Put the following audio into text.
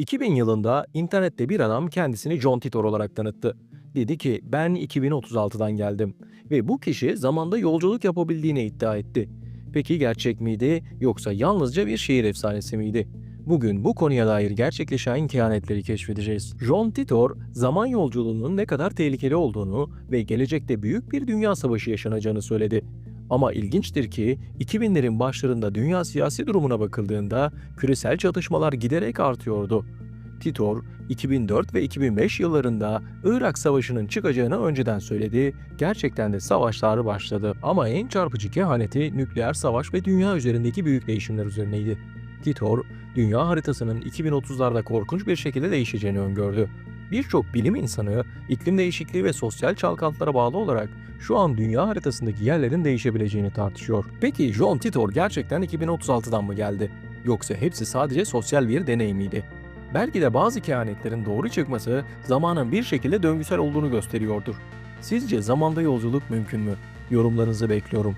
2000 yılında internette bir adam kendisini John Titor olarak tanıttı. Dedi ki ben 2036'dan geldim ve bu kişi zamanda yolculuk yapabildiğini iddia etti. Peki gerçek miydi yoksa yalnızca bir şehir efsanesi miydi? Bugün bu konuya dair gerçekleşen kehanetleri keşfedeceğiz. John Titor, zaman yolculuğunun ne kadar tehlikeli olduğunu ve gelecekte büyük bir dünya savaşı yaşanacağını söyledi. Ama ilginçtir ki 2000'lerin başlarında dünya siyasi durumuna bakıldığında küresel çatışmalar giderek artıyordu. Titor, 2004 ve 2005 yıllarında Irak Savaşı'nın çıkacağını önceden söyledi, gerçekten de savaşlar başladı. Ama en çarpıcı kehaneti nükleer savaş ve dünya üzerindeki büyük değişimler üzerineydi. Titor, dünya haritasının 2030'larda korkunç bir şekilde değişeceğini öngördü. Birçok bilim insanı iklim değişikliği ve sosyal çalkantılara bağlı olarak şu an dünya haritasındaki yerlerin değişebileceğini tartışıyor. Peki John Titor gerçekten 2036'dan mı geldi? Yoksa hepsi sadece sosyal bir deney miydi? Belki de bazı kehanetlerin doğru çıkması zamanın bir şekilde döngüsel olduğunu gösteriyordur. Sizce zamanda yolculuk mümkün mü? Yorumlarınızı bekliyorum.